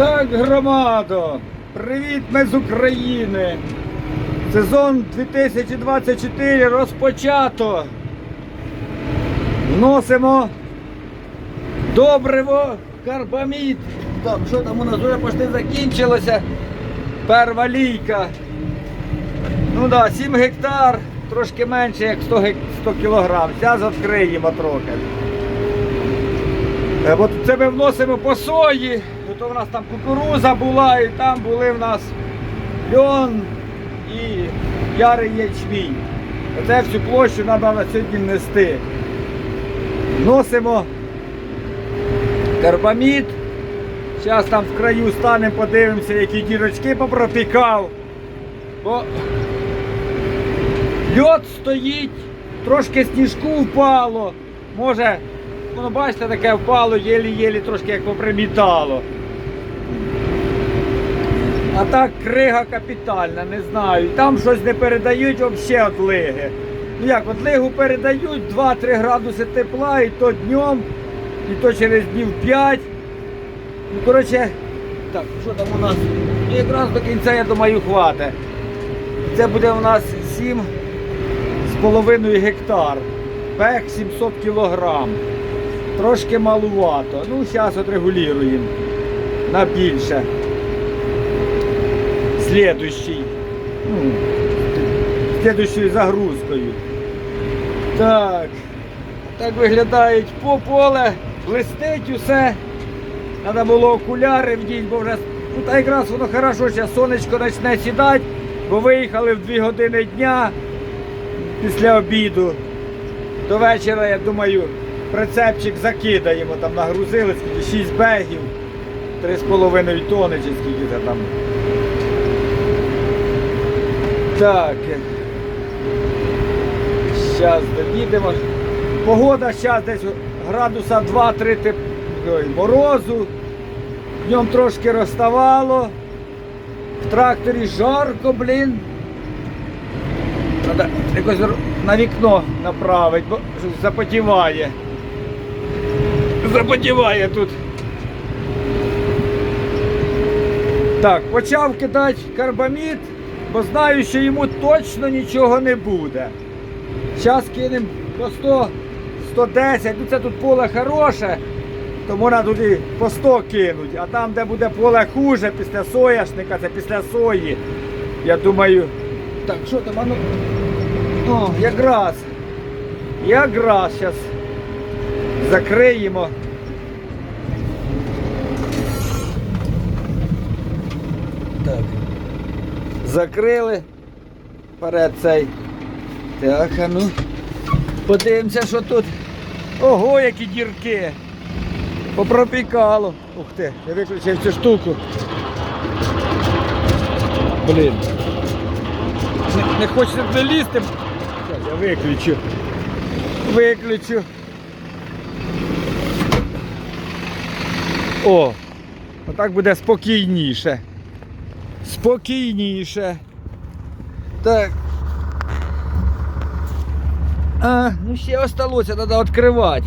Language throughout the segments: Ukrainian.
Так, громадо! Привіт, ми з України! Сезон 2024 розпочато. Вносимо добриво, карбамід. Там, що там у нас вже почти закінчилося. Перва лійка. Ну так, да, 7 гектар, трошки менше, як 100, гек- 100 кілограм. Зараз відкриємо трохи. Е, От це ми вносимо по сої, у нас там кукуруза була, і там були в нас льон і ярий ячмінь. Оце всю площу треба на сьогодні внести. Вносимо карбамід. Зараз там в краю станемо, подивимося, які дірочки попропікав. Бо льот стоїть, трошки сніжку впало. Може, ну бачите, таке впало, єлі-єлі трошки як попримітало. А так крига капітальна, не знаю. Там щось не передають взагалі від лиги. Ну як, от лигу передають 2-3 градуси тепла, і то днем, і то через днів 5. Ну, коротше, так, що там у нас? Ну, якраз до кінця, я думаю, хватить. Це буде у нас 7 з половиною гектар. Пек 700 кілограм. Трошки малувато. Ну, зараз отрегулюємо на більше. Слідущий. Ну, загрузкою. Так. Так виглядають по поле. Блистить усе. Треба було окуляри вдіть, бо вже ну, та якраз воно хорошо, зараз сонечко почне сідати, бо виїхали в 2 години дня після обіду. До вечора, я думаю, прицепчик закидаємо, там нагрузили скільки 6 бегів, 3,5 тонни чи скільки там. Так. Зараз доїдемо. Погода зараз десь градуса 2-3 теп... морозу. Днем трошки розставало. В тракторі жарко, блін. Треба якось на вікно направити, бо запотіває. Запотіває тут. Так, почав кидати карбамід, бо знаю, що йому точно нічого не буде. Зараз кинемо по 100, 110, ну це тут поле хороше, то можна туди по 100 кинуть, а там, де буде поле хуже після соняшника, це після сої. Я думаю, так, що там, а ну, о, якраз, якраз зараз закриємо. Так. Закрили. Перед цей. Так, а ну. Подивимося, що тут. Ого, які дірки. Попропікало. Ух ти, я виключив цю штуку. Блін. Не, не хочеться туди лізти. Щас я виключу. Виключу. О! Отак буде спокійніше. Спокійніше. Так. А, ну ще осталося, треба відкривати.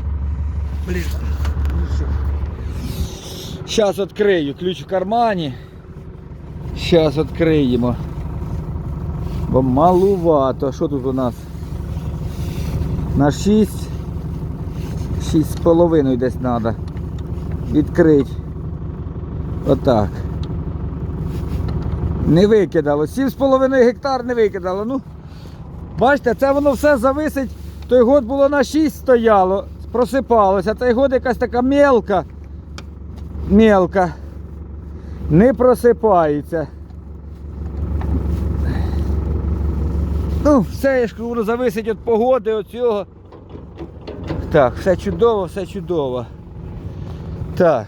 Блін. Зараз відкрию, ключ в кармані. Зараз відкриємо. Бо малувато. Що тут у нас? На 6. 6 з половиною десь треба. Відкрити. Отак. Не викидало. 7,5 гектар не викидало. Ну, бачите, це воно все зависить. Той год було на 6 стояло, просипалося. Цей год якась така мелка. Мелка. Не просипається. Ну, все, я ж кажу, зависить від погоди, від цього. Так, все чудово, все чудово. Так.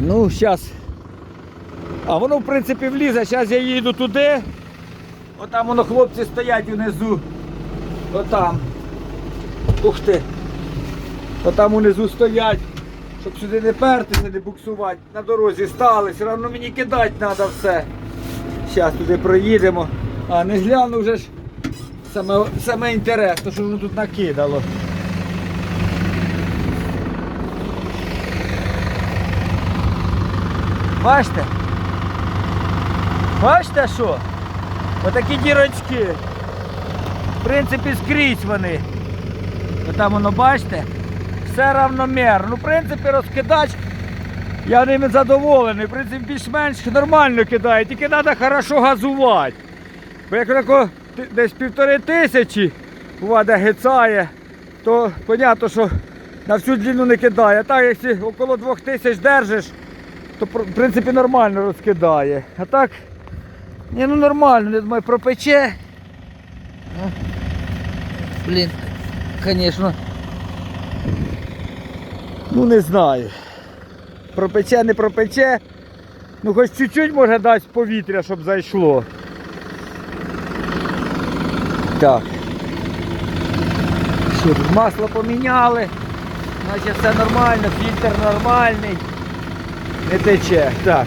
Ну, зараз. А воно в принципі влізе, зараз я їду туди. Отам воно хлопці стоять унизу. Отам. Ух ти. Отам унизу стоять. Щоб сюди не пертися, не буксувати. На дорозі стали, все одно мені кидати треба все. Зараз туди проїдемо. А не гляну вже ж саме, саме інтересно, що воно тут накидало. Бачите? Бачите що? Отакі дірочки. В принципі, скрізь вони. Там воно, бачите, все равномерно. Ну, в принципі, розкидач, я ними задоволений. В принципі, більш-менш нормально кидає, тільки треба хорошо газувати. Бо як десь півтори тисячі буває гицає, то зрозуміло, що на всю длину не кидає. А так, якщо около двох тисяч держиш, то в принципі нормально розкидає. А так, ні, ну нормально, я думаю, пропече. Блін, звісно. Ну не знаю. Пропече, не пропече. Ну хоч чуть-чуть може дасть повітря, щоб зайшло. Так. Що, тут масло поміняли. Значить все нормально, фільтр нормальний. Не тече. Так.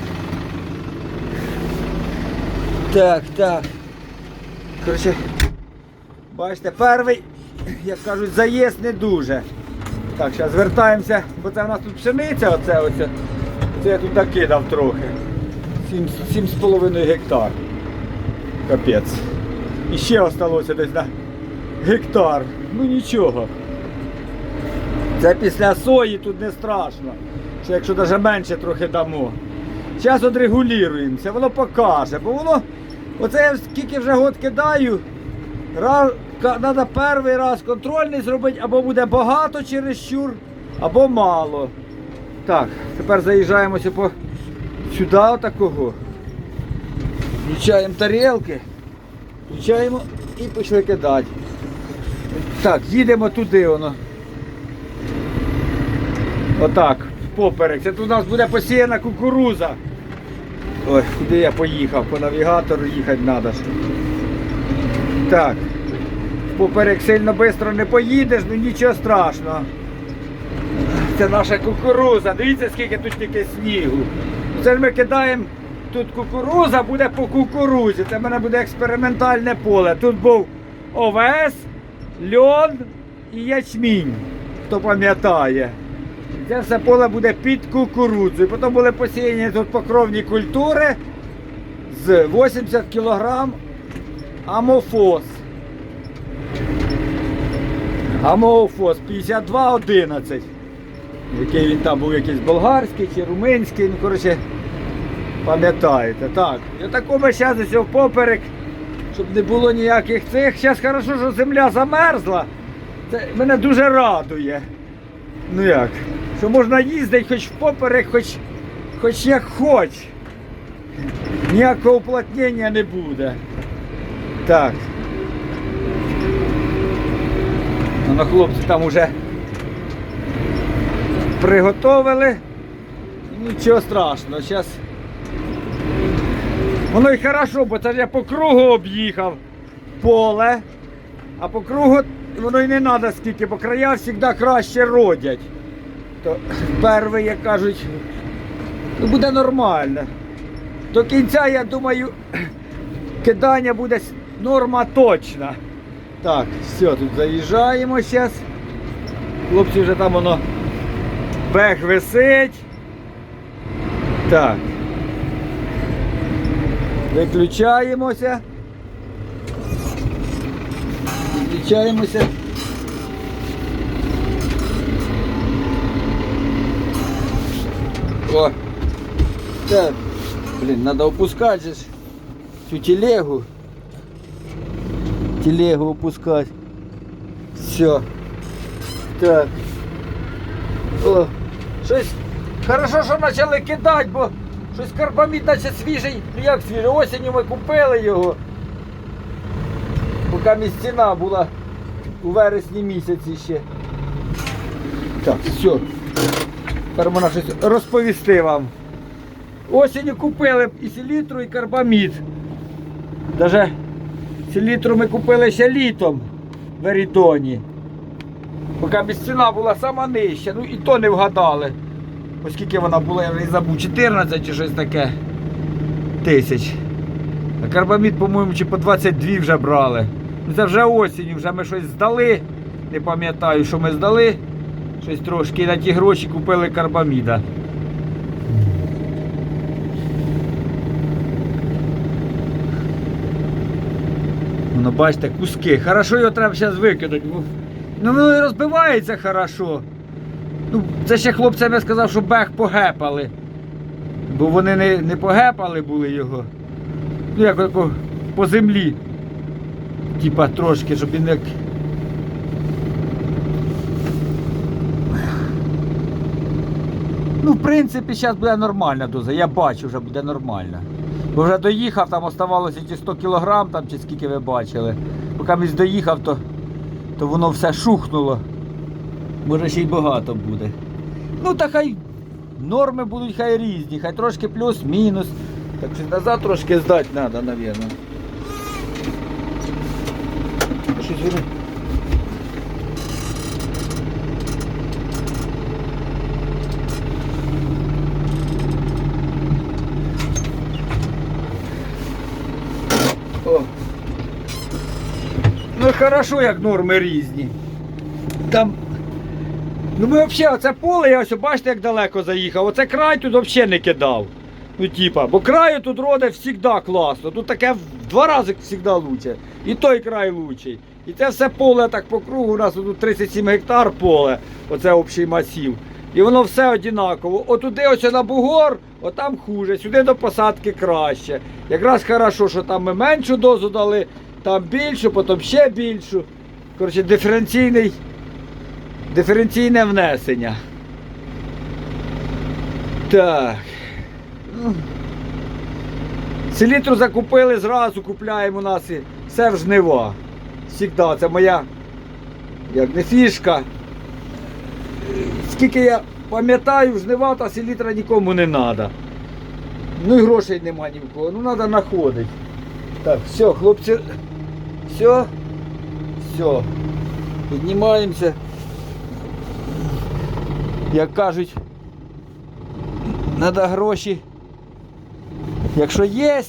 Так, так. Коротше, бачите, перший, як кажуть, заїзд не дуже. Так, зараз звертаємося, бо це в нас тут пшениця, оце оце. Це я тут накидав трохи. Сім- Сім з половиною гектар. Капець. І ще осталося десь на гектар. Ну нічого. Це після сої тут не страшно. Що якщо навіть менше трохи дамо. Зараз отрегулюємося, воно покаже, бо воно, оце я скільки вже год кидаю, раз, треба перший раз контрольний зробити, або буде багато чересчур, або мало. Так, тепер заїжджаємося по сюди отакого. Включаємо тарілки, включаємо і пішли кидати. Так, їдемо туди воно. Отак, поперек. Це тут у нас буде посіяна кукуруза. Ой, куди я поїхав? По навігатору їхати треба. Так. Поперек сильно швидко не поїдеш, ну нічого страшного. Це наша кукуруза. Дивіться, скільки тут тільки снігу. Це ж ми кидаємо. Тут кукуруза буде по кукурузі. Це в мене буде експериментальне поле. Тут був овес, льон і ячмінь. Хто пам'ятає. Це все поле буде під кукурудзою. Потім були посіяні тут покровні культури з 80 кг амофос. Амофос 5211. Який він там був якийсь болгарський чи румунський, ну коротше, пам'ятаєте. Так. І ми зараз ось впоперек, щоб не було ніяких цих. Зараз хорошо, що земля замерзла. Це мене дуже радує. Ну як? Що можна їздити хоч впоперек, хоч, хоч як хоч. Ніякого уплотнення не буде. Так. Ну, хлопці там уже приготовили. Нічого страшного. Зараз. Воно й хорошо, бо це я по кругу об'їхав поле, а по кругу воно й не треба скільки, бо края завжди краще родять. То перший, як кажуть, ну, буде нормально. До кінця, я думаю, кидання буде норма точна. Так, все, тут заїжджаємо зараз. Хлопці вже там воно бег висить. Так. Виключаємося. Виключаємося. О! Так. Блин, надо опускать же ж всю телегу. Телегу опускать. Все. Так. О, щось хорошо, що почали кидати, бо щось карбамід наче свіжий. Ну як свіжий? Осінню ми купили його. Поки місціна була у вересні місяці ще. Так, все. Можна щось розповісти вам. Осінню купили і селітру, і карбамід. Даже селітру ми купили ще літом в Ерідоні. Поки місцина була сама нижча, ну і то не вгадали. Оскільки вона була, я вже забув, 14 чи щось таке тисяч. А карбамід, по-моєму, чи по 22 вже брали. Це вже осінню, вже ми щось здали. Не пам'ятаю, що ми здали. Щось трошки на ті гроші купили карбаміда. Воно, бачите, куски. Хорошо його треба зараз викинути. Ну воно і розбивається хорошо. Ну, Це ще хлопцям я сказав, що бег погепали. Бо вони не не погепали були його. Ну як по землі. Типа трошки, щоб він як... Ну, в принципі, зараз буде нормальна доза. Я бачу, вже буде нормальна. Бо вже доїхав, там оставалося ті 100 кілограм, там, чи скільки ви бачили. Поки він доїхав, то, то воно все шухнуло. Може ще й багато буде. Ну та хай норми будуть хай різні, хай трошки плюс-мінус. Так що назад трошки здати треба, мабуть. Щось хорошо, як норми різні. Там. Ну ми взагалі, оце поле, я ось бачите, як далеко заїхав. Оце край тут взагалі не кидав. Ну, типа, бо краю тут роде завжди класно. Тут таке в два рази завжди лучше. І той край лучший. І це все поле так по кругу. У нас тут 37 гектар поле, оце общий масів. І воно все однаково. Отуди ось на бугор, отам хуже, сюди до посадки краще. Якраз хорошо, що там ми меншу дозу дали, там більшу, потім ще більшу. Коротше, диференційний, диференційне внесення. Так. Селітру закупили, зразу купляємо у нас все в жнива. Всігда, це моя як не фішка. Скільки я пам'ятаю, жнива та селітра нікому не треба. Ну і грошей нема ні в кого. Ну треба знаходити. Так, все, хлопці. Все. Все. Піднімаємося. Як кажуть, треба гроші. Якщо є,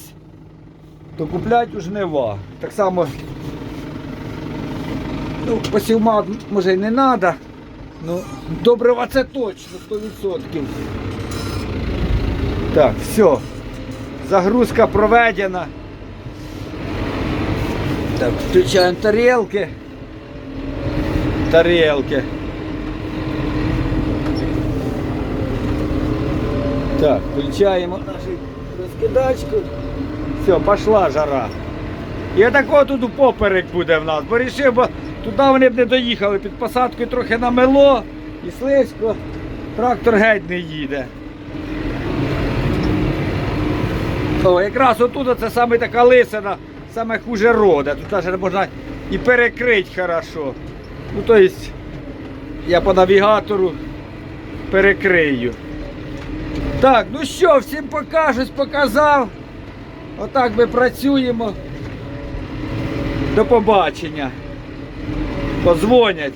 то куплять у жнива. Так само. Ну, посівма може й не треба. Ну, добрива це точно, 100%. Так, все. Загрузка проведена. Так, включаємо тарелки. Тарелки. Так, включаємо нашу розкидачку. Все, пішла жара. І отако тут поперек буде в нас, бо рішив, бо туди вони б не доїхали, під посадкою трохи намело і слизько, трактор геть не їде. О, якраз отут це саме така лисина, саме хуже рода. Тут навіть можна і перекрити хорошо. Ну, тобто я по навігатору перекрию. Так, ну що, всім покажусь, показав. Отак ми працюємо. До побачення. Позвонять.